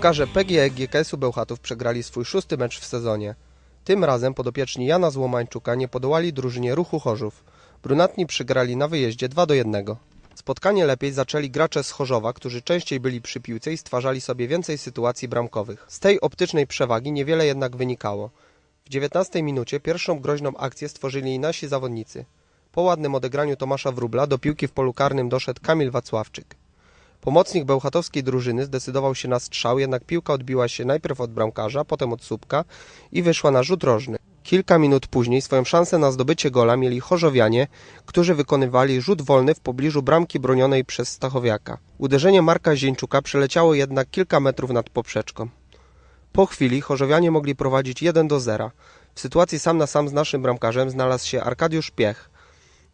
Piłkarze PGE GKS-u Bełchatów przegrali swój szósty mecz w sezonie. Tym razem podopieczni Jana Złomańczuka nie podołali drużynie Ruchu Chorzów. Brunatni przegrali na wyjeździe 2 do 1. Spotkanie lepiej zaczęli gracze z Chorzowa, którzy częściej byli przy piłce i stwarzali sobie więcej sytuacji bramkowych. Z tej optycznej przewagi niewiele jednak wynikało. W 19 minucie pierwszą groźną akcję stworzyli nasi zawodnicy. Po ładnym odegraniu Tomasza Wróbla do piłki w polu karnym doszedł Kamil Wacławczyk. Pomocnik bełchatowskiej drużyny zdecydował się na strzał, jednak piłka odbiła się najpierw od bramkarza, potem od słupka i wyszła na rzut rożny. Kilka minut później swoją szansę na zdobycie gola mieli chorzowianie, którzy wykonywali rzut wolny w pobliżu bramki bronionej przez Stachowiaka. Uderzenie Marka Zieńczuka przeleciało jednak kilka metrów nad poprzeczką. Po chwili chorzowianie mogli prowadzić 1 do 0. W sytuacji sam na sam z naszym bramkarzem znalazł się Arkadiusz Piech.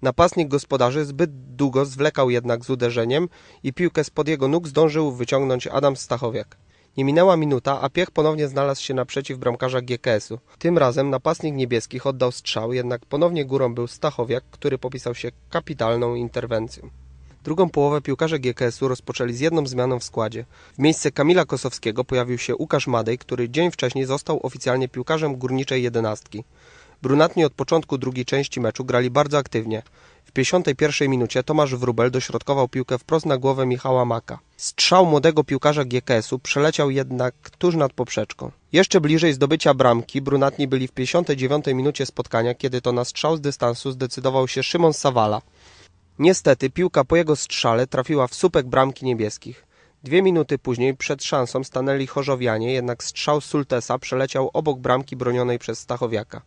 Napastnik gospodarzy zbyt długo zwlekał jednak z uderzeniem i piłkę spod jego nóg zdążył wyciągnąć Adam Stachowiak. Nie minęła minuta, a Piech ponownie znalazł się naprzeciw bramkarza GKS-u. Tym razem napastnik niebieskich oddał strzał, jednak ponownie górą był Stachowiak, który popisał się kapitalną interwencją. Drugą połowę piłkarze GKS-u rozpoczęli z jedną zmianą w składzie. W miejsce Kamila Kosowskiego pojawił się Łukasz Madej, który dzień wcześniej został oficjalnie piłkarzem górniczej jedenastki. Brunatni od początku drugiej części meczu grali bardzo aktywnie. W 51 minucie Tomasz Wróbel dośrodkował piłkę wprost na głowę Michała Maka. Strzał młodego piłkarza GKS-u przeleciał jednak tuż nad poprzeczką. Jeszcze bliżej zdobycia bramki brunatni byli w 59 minucie spotkania, kiedy to na strzał z dystansu zdecydował się Szymon Sawala. Niestety piłka po jego strzale trafiła w słupek bramki niebieskich. Dwie minuty później przed szansą stanęli chorzowianie, jednak strzał Sultesa przeleciał obok bramki bronionej przez Stachowiaka.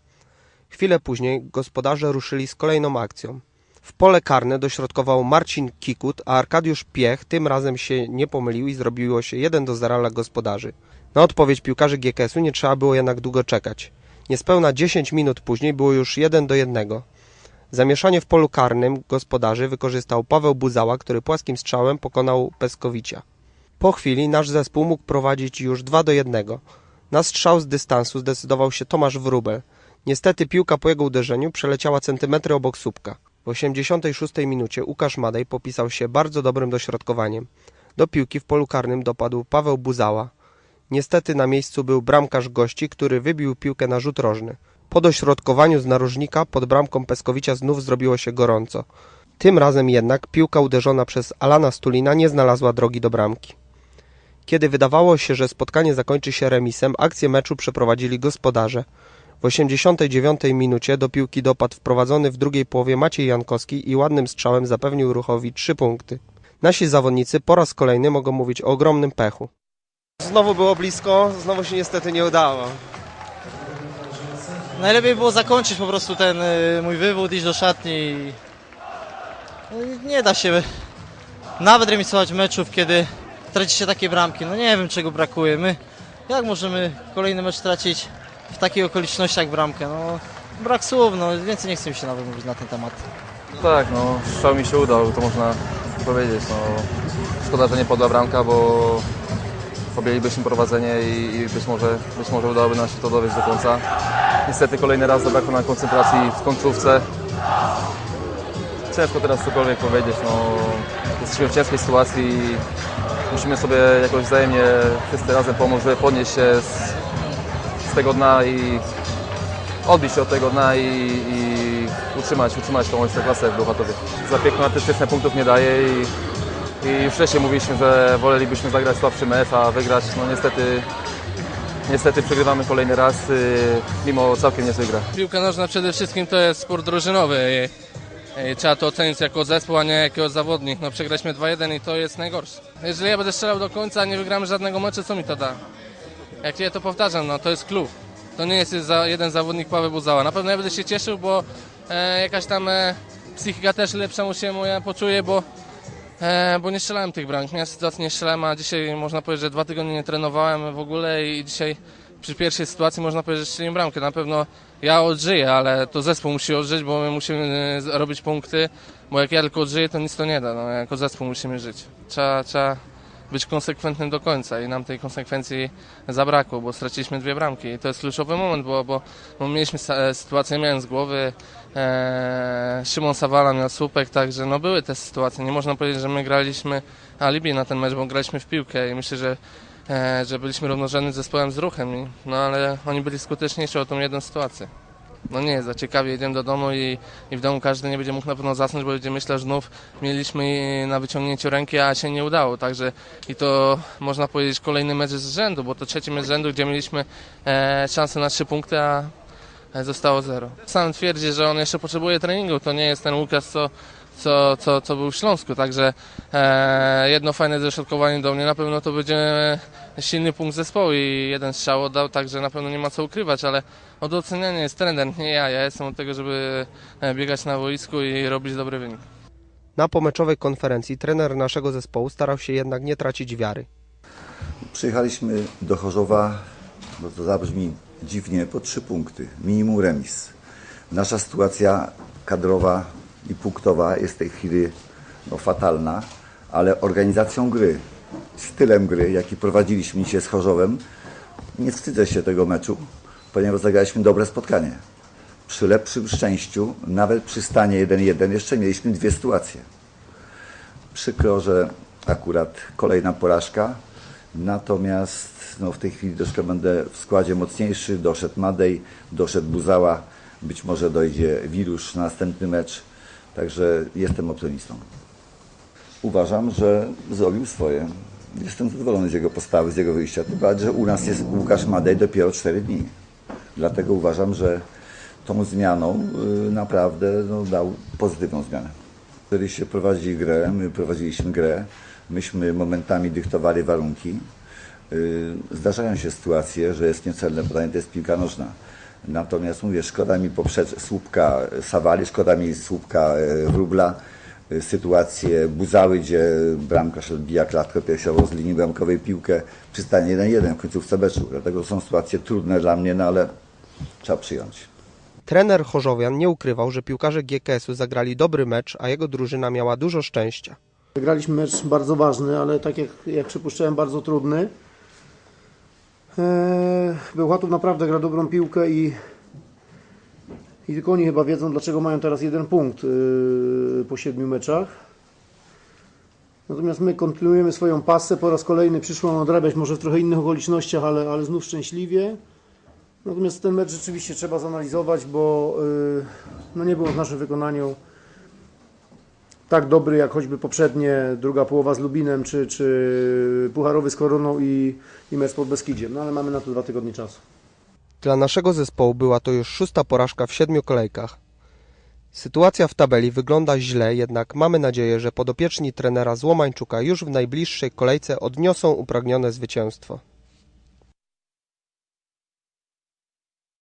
Chwilę później gospodarze ruszyli z kolejną akcją. W pole karne dośrodkował Marcin Kikut, a Arkadiusz Piech tym razem się nie pomylił i zrobiło się 1 do 0 dla gospodarzy. Na odpowiedź piłkarzy GKS-u nie trzeba było jednak długo czekać. Niespełna 10 minut później było już 1 do 1. Zamieszanie w polu karnym gospodarzy wykorzystał Paweł Buzała, który płaskim strzałem pokonał Peskowicia. Po chwili nasz zespół mógł prowadzić już 2 do 1. Na strzał z dystansu zdecydował się Tomasz Wróbel. Niestety piłka po jego uderzeniu przeleciała centymetry obok słupka. W 86 minucie Łukasz Madej popisał się bardzo dobrym dośrodkowaniem. Do piłki w polu karnym dopadł Paweł Buzała. Niestety na miejscu był bramkarz gości, który wybił piłkę na rzut rożny. Po dośrodkowaniu z narożnika pod bramką Peskowicia znów zrobiło się gorąco. Tym razem jednak piłka uderzona przez Alana Stulina nie znalazła drogi do bramki. Kiedy wydawało się, że spotkanie zakończy się remisem, akcję meczu przeprowadzili gospodarze. W 89 minucie do piłki dopadł wprowadzony w drugiej połowie Maciej Jankowski i ładnym strzałem zapewnił Ruchowi trzy punkty. Nasi zawodnicy po raz kolejny mogą mówić o ogromnym pechu. Znowu było blisko, znowu się niestety nie udało. Najlepiej było zakończyć po prostu ten y, mój wywód, iść do szatni i no nie da się nawet remisować meczów, kiedy traci się takie bramki. No nie wiem czego brakuje. My jak możemy kolejny mecz tracić w takich okolicznościach bramkę? No brak słów, no więcej nie chcę mi się nawet mówić na ten temat. Tak, no strzał mi się udał, to można powiedzieć. No, szkoda, że nie podła bramka, bo objęlibyśmy prowadzenie i, i być, może, być może udałoby nam się to dowieść do końca. Niestety kolejny raz zabrakło nam koncentracji w końcówce. Ciężko teraz cokolwiek powiedzieć. No, jesteśmy w ciężkiej sytuacji i musimy sobie jakoś wzajemnie wszyscy razem pomóc, żeby podnieść się z, tego dna i odbić się od tego dna i, i utrzymać, utrzymać tą ekstraklasę w Bełchatowie. Za piękno artystyczne punktów nie daje i, i już wcześniej mówiliśmy, że wolelibyśmy zagrać słabszy mecz, a wygrać, no niestety, niestety przegrywamy kolejny raz, y, mimo całkiem niezłej gry. Piłka nożna przede wszystkim to jest sport drużynowy trzeba to ocenić jako zespół, a nie jako zawodnik. No przegraliśmy 2-1 i to jest najgorsze. Jeżeli ja będę strzelał do końca, a nie wygramy żadnego meczu, co mi to da? Jak ja to powtarzam, no to jest klub. To nie jest jeden zawodnik Paweł Buzała. Na pewno ja będę się cieszył, bo e, jakaś tam e, psychika też lepsza mu się moja poczuje, bo, e, bo nie strzelałem tych bramek. Miałem sytuacji nie strzelałem, a dzisiaj można powiedzieć, że dwa tygodnie nie trenowałem w ogóle i dzisiaj przy pierwszej sytuacji można powiedzieć, że strzeliłem bramkę. Na pewno ja odżyję, ale to zespół musi odżyć, bo my musimy e, robić punkty, bo jak ja tylko odżyję, to nic to nie da. No, jako zespół musimy żyć. Trzeba, trzeba być konsekwentnym do końca i nam tej konsekwencji zabrakło, bo straciliśmy dwie bramki i to jest kluczowy moment, bo, bo, bo mieliśmy e, sytuację, miałem z głowy, e, Szymon Sawala miał słupek, także no były te sytuacje. Nie można powiedzieć, że my graliśmy alibi na ten mecz, bo graliśmy w piłkę i myślę, że e, że byliśmy równorzędnym zespołem z ruchem, no ale oni byli skuteczniejsi o tą jedną sytuację. No nie, za ciekawie jedziemy do domu i, i w domu każdy nie będzie mógł na pewno zasnąć, bo będzie myślał, że znów mieliśmy na wyciągnięciu ręki, a się nie udało. Także i to można powiedzieć kolejny mecz z rzędu, bo to trzeci mecz z rzędu, gdzie mieliśmy e, szansę na trzy punkty, a e, zostało zero. Sam twierdzi, że on jeszcze potrzebuje treningu, to nie jest ten Łukasz, co, co, co, co był w Śląsku, także e, jedno fajne dośrodkowanie do mnie, na pewno to będzie silny punkt zespołu i jeden strzał oddał, także na pewno nie ma co ukrywać, ale od oceniania jest trener, nie ja, ja jestem od tego, żeby e, biegać na boisku i robić dobry wynik. Na pomeczowej konferencji trener naszego zespołu starał się jednak nie tracić wiary. Przyjechaliśmy do Chorzowa, no to zabrzmi dziwnie, po trzy punkty, minimum remis. Nasza sytuacja kadrowa i punktowa jest w tej chwili no, fatalna, ale organizacją gry, stylem gry, jaki prowadziliśmy dzisiaj z Chorzowem, nie wstydzę się tego meczu, ponieważ zagraliśmy dobre spotkanie. Przy lepszym szczęściu, nawet przy stanie 1-1 jeszcze mieliśmy dwie sytuacje. Przykro, że akurat kolejna porażka. Natomiast no, w tej chwili troszkę będę w składzie mocniejszy. Doszedł Madej, doszedł Buzała. Być może dojdzie Wirusz na następny mecz. Także jestem optymistą. Uważam, że zrobił swoje. Jestem zadowolony z jego postawy, z jego wyjścia. Tym bardziej, że u nas jest Łukasz Madej dopiero 4 dni. Dlatego uważam, że tą zmianą y, naprawdę no, dał pozytywną zmianę. Wtedy się prowadzi grę, my prowadziliśmy grę, myśmy momentami dyktowali warunki. Y, Zdarzają się sytuacje, że jest niecelne podanie, to jest piłka nożna. Natomiast mówię, szkoda mi poprzedz słupka Sawali, szkoda mi słupka y, Wróbla, y, sytuacje Buzały, gdzie bramkarz odbija klatkę piersiową z linii bramkowej piłkę przy stanie 1-1 w końcówce meczu. Dlatego są sytuacje trudne dla mnie, no ale trzeba przyjąć. Trener Chorzowian nie ukrywał, że piłkarze GKS-u zagrali dobry mecz, a jego drużyna miała dużo szczęścia. Graliśmy mecz bardzo ważny, ale tak jak, jak przypuszczałem, bardzo trudny. Eee, Bełchatów naprawdę gra dobrą piłkę i, i tylko oni chyba wiedzą, dlaczego mają teraz jeden punkt yy, po siedmiu meczach. Natomiast my kontynuujemy swoją pasę. Po raz kolejny przyszło nam odrabiać, może w trochę innych okolicznościach, ale, ale znów szczęśliwie. Natomiast ten mecz rzeczywiście trzeba zanalizować, bo yy, no nie było w naszym wykonaniu tak dobry jak choćby poprzednie, druga połowa z Lubinem, czy, czy Pucharowy z Koroną i, i mecz pod Beskidziem. No ale mamy na to dwa tygodnie czasu. Dla naszego zespołu była to już szósta porażka w siedmiu kolejkach. Sytuacja w tabeli wygląda źle, jednak mamy nadzieję, że podopieczni trenera Złomańczuka już w najbliższej kolejce odniosą upragnione zwycięstwo.